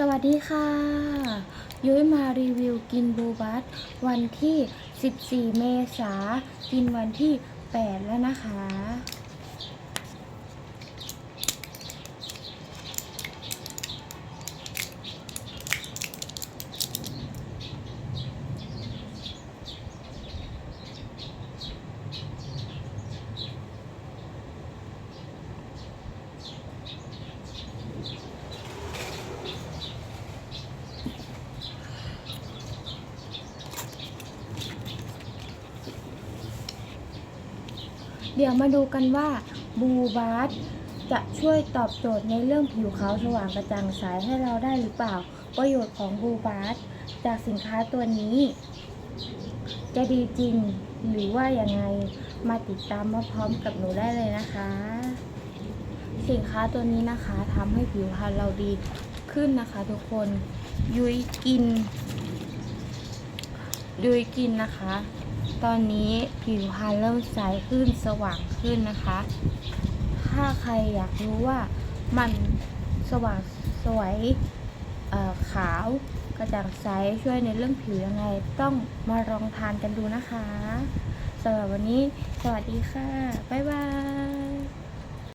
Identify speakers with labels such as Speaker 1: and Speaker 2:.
Speaker 1: สวัสดีค่ะ ยุ้ยมารีวิวกินบูบัสวันที่ 14 เมษากินวันที่ 8 แล้วนะคะ เดี๋ยวมาดูกันว่าบูบัสจะช่วยตอบโจทย์ในเรื่องผิวขาวสว่างกระจ่างใสให้เราได้หรือเปล่า ประโยชน์ของบูบัสจากสินค้าตัวนี้ จะดีจริงหรือว่าอยังไงมาติดตามมาพร้อมกับหนูได้เลยนะคะ สินค้าตัวนี้นะคะทำให้ผิวพรรณเราดีขึ้นนะคะ ทุกคนยุ้ยกินยุ้ยกินนะคะ ตอนนี้ผิวพรรณเริ่มใสขึ้นสว่างขึ้นนะคะ ถ้าใครอยากรู้ว่ามันสว่างสวยขาวกระจ่างใสช่วยในเรื่องผิวยังไง ต้องมาลองทานกันดูนะคะสำหรับวันนี้ สวัสดีค่ะ บ๊ายบาย